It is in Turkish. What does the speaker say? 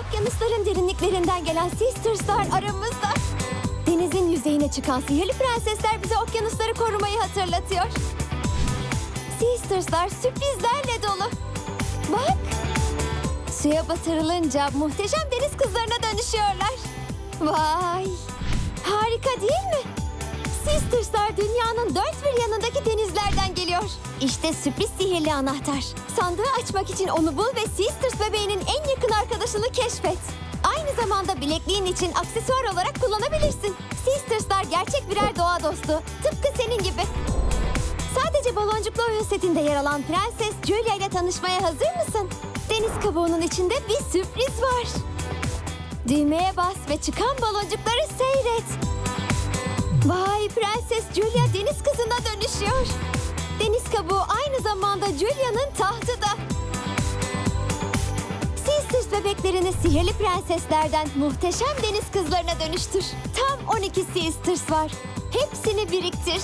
Okyanusların derinliklerinden gelen Sisters'lar aramızda. Denizin yüzeyine çıkan sihirli prensesler bize okyanusları korumayı hatırlatıyor. Sisters'lar sürprizlerle dolu. Bak. Suya batırılınca muhteşem deniz kızlarına dönüşüyorlar. Vay. Harika değil mi? Sisters'lar dünyanın dört bir yanındaki denizlerden geliyor. İşte sürpriz sihirli anahtar. Sandığı açmak için onu bul ve Sisters bebeğinin en yakın arkadaşını keşfet. Aynı zamanda bilekliğin için aksesuar olarak kullanabilirsin. Sisters'lar gerçek birer doğa dostu. Tıpkı senin gibi. Sadece baloncuklu oyun setinde yer alan Prenses Julia ile tanışmaya hazır mısın? Deniz kabuğunun içinde bir sürpriz var. Düğmeye bas ve çıkan baloncukları seyret. Vay Prenses Julia deniz kızına dönüşüyor. Deniz kabuğu aynı zamanda Julia'nın tahtı da. Sisters bebeklerini sihirli prenseslerden muhteşem deniz kızlarına dönüştür. Tam 12 Sisters var. Hepsini biriktir.